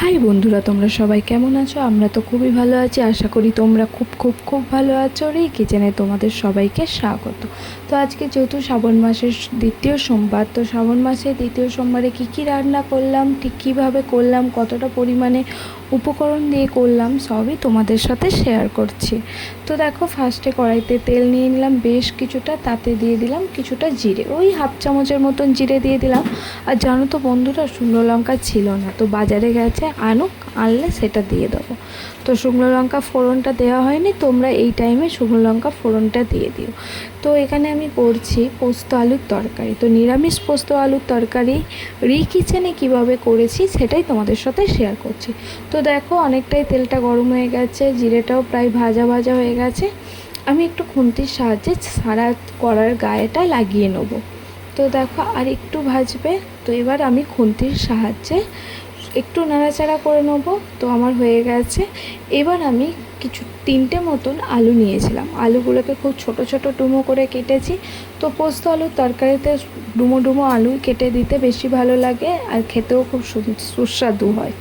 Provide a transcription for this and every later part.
High বন্ধুরা, তোমরা সবাই কেমন আছো? আমরা তো খুবই ভালো আছি। আশা করি তোমরা খুব খুব খুব ভালো আছো। রে কিচেনে তোমাদের সবাইকে স্বাগত। তো আজকে যেহেতু শ্রাবণ মাসের দ্বিতীয় সোমবার, তো শ্রাবণ মাসের দ্বিতীয় সোমবারে কী কী রান্না করলাম, ঠিক কীভাবে করলাম, কতটা পরিমাণে উপকরণ দিয়ে করলাম, সবই তোমাদের সাথে শেয়ার করছি। তো দেখো ফার্স্টে কড়াইতে তেল নিয়ে নিলাম, বেশ কিছুটা তাতে দিয়ে দিলাম কিছুটা জিরে। ওই হাফ চামচের মতন জিরে দিয়ে দিলাম। আর জানো তো বন্ধুরা, শুকনো লঙ্কা ছিল না, তো বাজারে গেছে আনুক আনলে সেটা দিয়ে দেবো। তো শুকনো লঙ্কা ফোড়নটা দেওয়া হয়নি, তোমরা এই টাইমে শুকনো লঙ্কা ফোড়নটা দিয়ে দিও। তো এখানে আমি করছি পোস্ত আলুর তরকারি। তো নিরামিষ পোস্ত আলুর তরকারি রি কিচেনে কীভাবে করেছি সেটাই তোমাদের সাথে শেয়ার করছি। তো দেখো অনেকটাই তেলটা গরম হয়ে গেছে, জিরেটাও প্রায় ভাজা ভাজা হয়ে গেছে। আমি একটু খুন্তির সাহায্যে সারা কড়ার গায়েটা লাগিয়ে নেব। তো দেখো আর একটু ভাজবে। তো এবার আমি খুন্তির সাহায্যে একটু নাড়াচাড়া করে নেব, তো আমার হয়ে গেছে। এবার আমি কিছু তিনটে মতন আলু নিয়েছিলাম। আলুগুলোকে খুব ছোট ছোট ডুমো করে কেটেছি। তো পোস্ত আলুর তরকারিতে ডুমো ডুমো আলু কেটে দিতে বেশি ভালো লাগে আর খেতেও খুব সুস্বাদু হয়।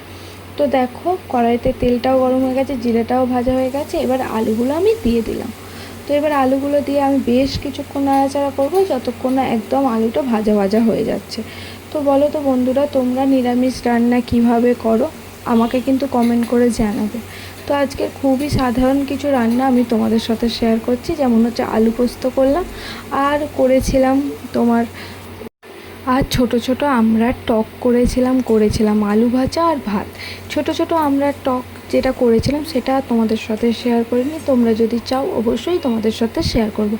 তো দেখো, কড়াইতে তেলটাও গরম হয়ে গেছে, জিরেটাও ভাজা হয়ে গেছে, এবার আলুগুলো আমি দিয়ে দিলাম। তো এবার আলুগুলো দিয়ে আমি বেশ কিছুক্ষণ নাড়াচাড়া করব, যতক্ষণ না একদম আলুটা ভাজা ভাজা হয়ে যাচ্ছে। তো বলো তো বন্ধুরা, তোমরা নিরামিষ রান্না কীভাবে করো? আমাকে কিন্তু কমেন্ট করে জানাবে। তো আজকে খুবই সাধারণ কিছু রান্না আমি তোমাদের সাথে শেয়ার করছি। যেমন হচ্ছে আলু পোস্ত করলাম আর করেছিলাম তোমার, আর ছোট ছোট আমরা টক করেছিলাম করেছিলাম আলু ভাজা আর ভাত। ছোট ছোট আমরা টক যেটা করেছিলাম সেটা তোমাদের সাথে শেয়ার করিনি। তোমরা যদি চাও অবশ্যই তোমাদের সাথে শেয়ার করব।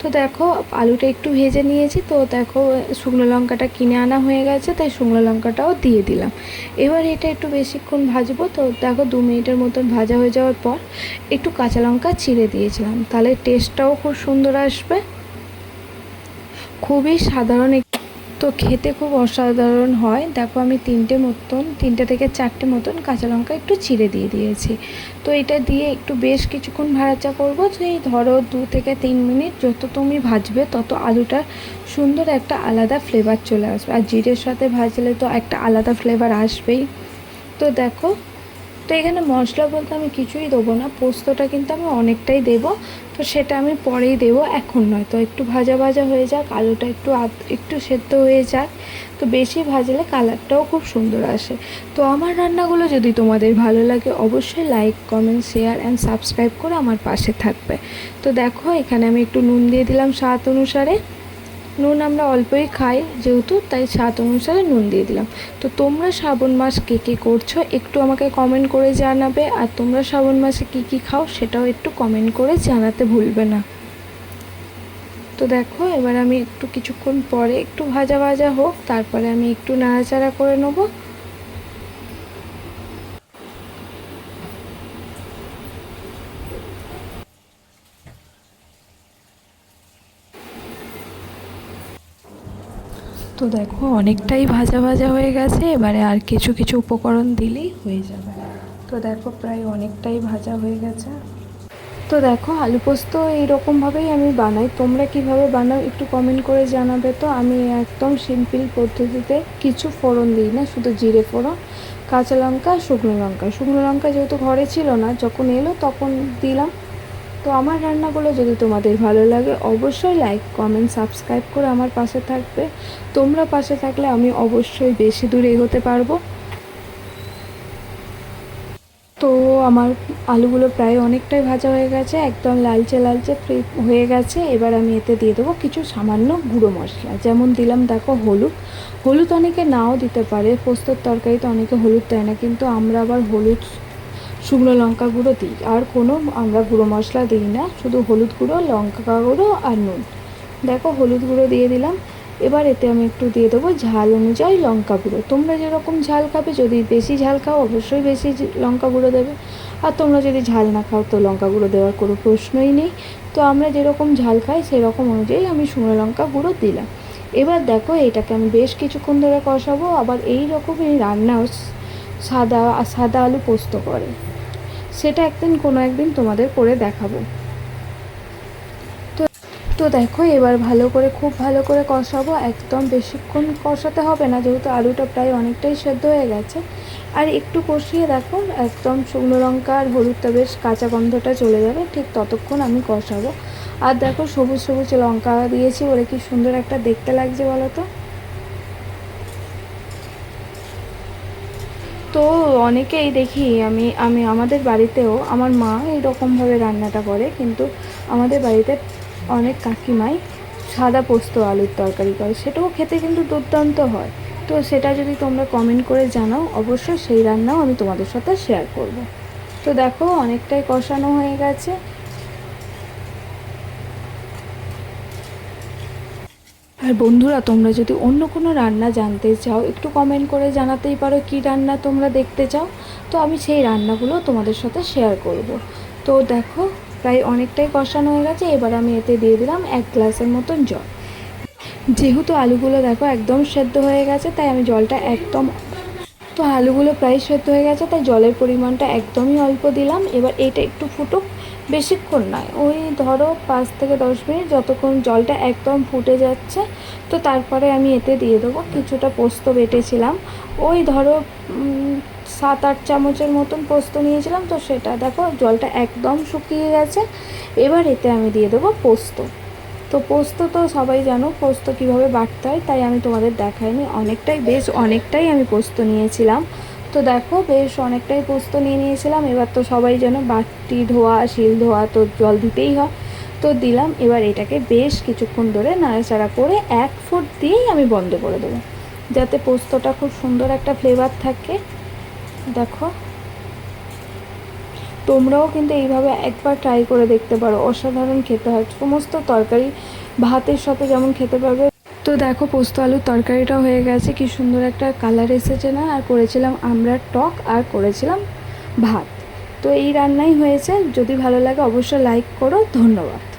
তো দেখো, আলুটা একটু ভেজে নিয়েছি। তো দেখো, শুকনো লঙ্কাটা কিনে আনা হয়ে গেছে, তাই শুকনো লঙ্কাটাও দিয়ে দিলাম। এবার এটা একটু বেশিক্ষণ ভাজবো। তো দেখো, দু মিনিটের মতন ভাজা হয়ে যাওয়ার পর একটু কাঁচা লঙ্কা চিড়ে দিয়েছিলাম। তাহলে টেস্টটাও খুব সুন্দর আসবে। খুবই সাধারণ তো খেতে খুব অসাধারণ হয়। দেখো আমি তিনটে মতন, তিনটে থেকে চারটে মতন কাঁচা লঙ্কা একটু চিড়ে দিয়ে দিয়েছি। তো এটা দিয়ে একটু বেশ কিছুক্ষণ ভাজা করব। সেই ধরো দু থেকে তিন মিনিট যত তুমি ভাজবে তত আলুটার সুন্দর একটা আলাদা ফ্লেভার চলে আসবে। আর জিরের সাথে ভাজলে তো একটা আলাদা ফ্লেভার আসবেই। তো দেখো তো এখানে মশলা বলতে আমি কিছুই দেবো না, পোস্তটা কিন্তু আমি অনেকটাই দেবো, তো সেটা আমি পরেই দেবো, এখন নয়, তো একটু ভাজা ভাজা হয়ে যাক, আলুটা একটু একটু সেদ্ধ হয়ে যাক, তো বেশি ভাজলে কালারটাও খুব সুন্দর আসে। তো আমার রান্নাগুলো যদি তোমাদের ভালো লাগে, অবশ্যই like comment share and subscribe করে আমার পাশে থাকবে। তো দেখো, এখানে আমি একটু নুন দিয়ে দিলাম স্বাদ অনুসারে। নুন আমরা অল্পই খাই যেহেতু, তাই স্বাদ অনুসারে নুন দিয়ে দিলাম। তো তোমরা শ্রাবণ মাস কে কী করছ একটু আমাকে কমেন্ট করে জানাবে। আর তোমরা শ্রাবণ মাসে কি কি খাও সেটাও একটু কমেন্ট করে জানাতে ভুলবে না। তো দেখো, এবার আমি একটু কিছুক্ষণ পরে একটু ভাজা ভাজা হোক, তারপরে আমি একটু নাড়াচাড়া করে নেব। তো দেখো, অনেকটাই ভাজা ভাজা হয়ে গেছে, এবারে আর কিছু কিছু উপকরণ দিলেই হয়ে যাবে। তো দেখো, প্রায় অনেকটাই ভাজা হয়ে গেছে। তো দেখো, আলু পোস্ত এইরকমভাবেই আমি বানাই। তোমরা কীভাবে বানাও একটু কমেন্ট করে জানাবে তো। আমি একদম সিম্পল পদ্ধতিতে কিছু ফোড়ন দিই না, শুধু জিরে ফোড়ন, কাঁচা লঙ্কা, শুকনো লঙ্কা। শুকনো লঙ্কা যেহেতু ঘরে ছিল না, যখন এলো তখন দিলাম। তো আমার রান্নাগুলো যদি তোমাদের ভালো লাগে, অবশ্যই লাইক কমেন্ট সাবস্ক্রাইব করে আমার পাশে থাকবে। তোমরা পাশে থাকলে আমি অবশ্যই বেশি দূর এগোতে পারব। তো আমার আলুগুলো প্রায় অনেকটাই ভাজা হয়ে গেছে, একদম লালচে লালচে ফ্রি- হয়ে গেছে। এবার আমি এতে দিয়ে দেবো কিছু সামান্য গুঁড়ো মশলা। যেমন দিলাম দেখো হলুদ। হলুদ অনেকে নাও দিতে পারে, পোস্তর তরকারিতে অনেকে হলুদ দেয় না, কিন্তু আমরা আবার হলুদ শুকনো লঙ্কা গুঁড়ো দিই। আর কোনো আমরা গুঁড়ো মশলা দিই না, শুধু হলুদ গুঁড়ো, লঙ্কা গুঁড়ো আর নুন। দেখো, হলুদ গুঁড়ো দিয়ে দিলাম। এবার এতে আমি একটু দিয়ে দেবো ঝাল অনুযায়ী লঙ্কা গুঁড়ো। তোমরা যেরকম ঝাল খাবে, যদি বেশি ঝাল খাও, অবশ্যই বেশি লঙ্কা গুঁড়ো দেবে। আর তোমরা যদি ঝাল না খাও, তো লঙ্কা গুঁড়ো দেওয়ার কোনো প্রশ্নই নেই। তো আমরা যেরকম ঝাল খাই, সেরকম অনুযায়ী আমি শুকনো লঙ্কা গুঁড়ো দিলাম। এবার দেখো, এটাকে আমি বেশ কিছুক্ষণ ধরে কষাবো। আবার এই রকমই রান্নাও স- সাদা সাদা আলু পোস্ত করে। সেটা একদিন কোনো একদিন তোমাদের করে দেখাবো। তো দেখো, এবার ভালো করে, খুব ভালো করে কষাবো। একদম বেশিক্ষণ কষাতে হবে না, যেহেতু আলুটা প্রায় অনেকটাই সেদ্ধ হয়ে গেছে। আর একটু কষিয়ে দেখো, একদম শুকনো লঙ্কা আর হলুদটা বেশ কাঁচা গন্ধটা চলে যাবে, ঠিক ততক্ষণ আমি কষাবো। আর দেখো, সবুজ সবুজ লঙ্কা দিয়েছি বলে কি সুন্দর একটা দেখতে লাগছে বলো তো? তো অনেকেই দেখি, আমি আমি আমাদের বাড়িতেও আমার মা এইরকমভাবে রান্নাটা করে, কিন্তু আমাদের বাড়িতে অনেক কাকিমাই সাদা পোস্ত আলুর তরকারি করে, সেটাও খেতে কিন্তু দুর্দান্ত হয়। তো সেটা যদি তোমরা কমেন্ট করে জানাও, অবশ্যই সেই রান্নাও আমি তোমাদের সাথে শেয়ার করব। তো দেখো, অনেকটাই কষানো হয়ে গেছে। আর বন্ধুরা, তোমরা যদি অন্য কোনো রান্না জানতে চাও, একটু কমেন্ট করে জানাতেই পারো কী রান্না তোমরা দেখতে চাও। তো আমি সেই রান্নাগুলো তোমাদের সাথে শেয়ার করব। তো দেখো, প্রায় অনেকটাই কষানো হয়ে গেছে, এবার আমি এতে দিয়ে দিলাম এক গ্লাসের মতন জল। যেহেতু আলুগুলো দেখো একদম সেদ্ধ হয়ে গেছে, তাই আমি জলটা একদম তো আলুগুলো প্রায় সেদ্ধ হয়ে গেছে, তাই জলের পরিমাণটা একদমই অল্প দিলাম। এবার এটা একটু ফুটুক বেশিক্ষণ নয়। ওই ধরো পাঁচ থেকে দশ মিনিট যতক্ষণ জলটা একদম ফুটে যাচ্ছে, তো তারপরে আমি এতে দিয়ে দেবো কিছুটা পোস্ত বেটেছিলাম। ওই ধরো সাত আট চামচের মতন পোস্ত নিয়েছিলাম, তো সেটা দেখো জলটা একদম শুকিয়ে গেছে। এবার এতে আমি দিয়ে দেবো পোস্ত। তো পোস্ত তো সবাই জানো পোস্ত কীভাবে বাটতে হয়, তাই আমি তোমাদের দেখাইনি। অনেকটাই, বেশ অনেকটাই আমি পোস্ত নিয়েছিলাম। তো দেখো, বেশ অনেকটাই পোস্ত নিয়ে নিয়েছিলাম। এবার তো সবাই যেন বাটি ধোয়া, শিল ধোয়া তো জল দিতেই হয়। তো দিলাম, এবার এটাকে বেশ কিছুক্ষণ ধরে নাড়াচাড়া করে এক ফুট দিয়েই আমি বন্ধ করে দেবো। যাতে পোস্তটা খুব সুন্দর একটা ফ্লেভার থাকে। দেখো। তোমরাও কিন্তু এইভাবে একবার ট্রাই করে দেখতে পারো। অসাধারণ খেতে হয়। সমস্ত তরকারি ভাতের সাথে যেমন খেতে পারবে তো দেখো পোস্ত আলুর তরকারিটা হয়ে গেছে। কি সুন্দর একটা কালার এসেছে না? আর করেছিলাম আমরা টক আর করেছিলাম ভাত। তো এই রান্নাই হয়েছে। যদি ভালো লাগে অবশ্যই লাইক করো। ধন্যবাদ।